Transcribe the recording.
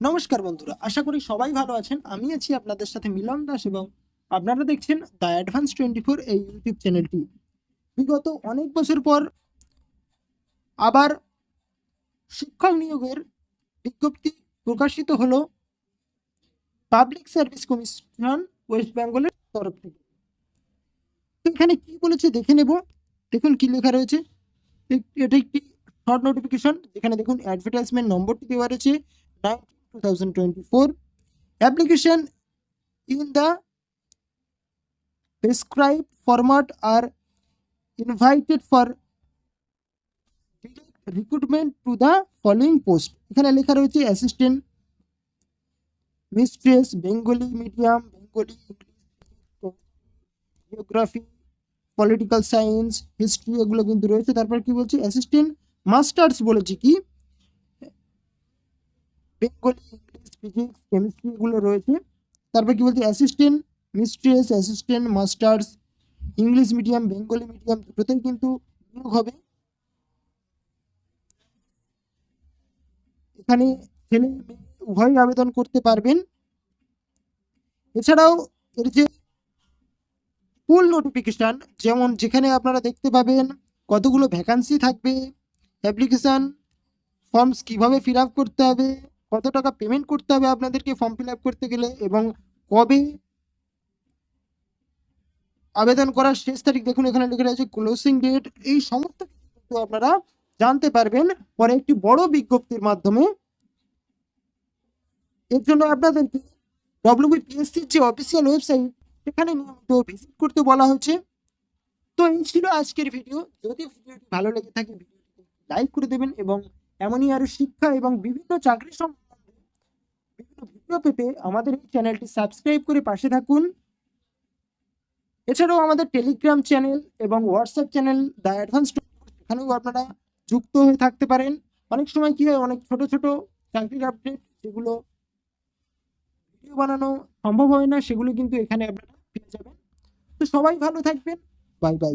নমস্কার বন্ধুরা, আশা করি সবাই ভালো আছেন। আমি আছি আপনাদের সাথে মিলন দাস এবং আপনারা দেখছেন দ্য অ্যাডভান্স টোয়েন্টি ফোর এই ইউটিউব চ্যানেলটি। বিগত অনেক বছর পর আবার শিক্ষক নিয়োগের বিজ্ঞপ্তি প্রকাশিত হলো পাবলিক সার্ভিস কমিশন ওয়েস্ট বেঙ্গলের তরফ থেকে। তো এখানে কি বলেছে দেখে নেব। দেখুন কি লেখা রয়েছে। এটা একটি শর্ট নোটিফিকেশন, যেখানে দেখুন অ্যাডভার্টাইজমেন্ট নম্বরটি দেওয়া রয়েছে। 2024 application in the prescribed format are invited for recruitment to the following post. এখানে লেখা রয়েছে assistant mistress Bengali medium Bengali geography political science history এগুলো কিন্তু রয়েছে। তারপর কি বলছে? অ্যাসিস্ট্যান্ট মাস্টার্স বলেছে কি? বেঙ্গলি ইংলিশ ফিজিক্স কেমিস্ট্রি এগুলো রয়েছে। তারপর কি বলছে? Assistant mistress assistant masters English medium Bengali medium দুটোতেই কিন্তু নিয়োগ হবে। এখানে ছেলে উভয়ই আবেদন করতে পারবেন। এছাড়াও এর যে ফুল নোটিফিকেশান যেমন যেখানে আপনারা দেখতে পাবেন কতগুলো ভ্যাকান্সি থাকবে অ্যাপ্লিকেশান ফর্মস কীভাবে ফিল করতে হবে কত টাকা পেমেন্ট করতে হবে আপনাদেরকে ফর্ম ফিল করতে গেলে এবং কবে আবেদন করার শেষ তারিখ দেখুন, এখানে লেখা রয়েছে ক্লোজিং ডেট এই সমস্ত কিছু আপনারা জানতে পারবেন। পরে একটি বড় বিজ্ঞপ্তির মাধ্যমে এর জন্য আপনাদেরকে ডব্লিউবিপিএসসির যে অফিসিয়াল ওয়েবসাইট সেখানে নিয়মিত ভিজিট করতে বলা হয়েছে। তো এই ছিল আজকের ভিডিও যদি ভিডিওটি ভালো লেগে থাকে ভিডিওটি লাইক করে দেবেন এবং এমনই আরও শিক্ষা এবং বিভিন্ন চাকরি বিভিন্ন ভিডিও পেতে আমাদের এই চ্যানেলটি সাবস্ক্রাইব করে পাশে থাকুন। এছাড়াও আমাদের টেলিগ্রাম চ্যানেল এবং হোয়াটসঅ্যাপ চ্যানেল দ্য অ্যাডভান্স এখানেও আপনারা যুক্ত হয়ে থাকতে পারেন। অনেক সময় কি হয়, অনেক ছোট ছোট চাকরির আপডেট যেগুলো ভিডিও বানানো সম্ভব হয় না, সেগুলো কিন্তু এখানে আপনারা পেয়ে যাবেন। তো সবাই ভালো থাকবেন। Bye bye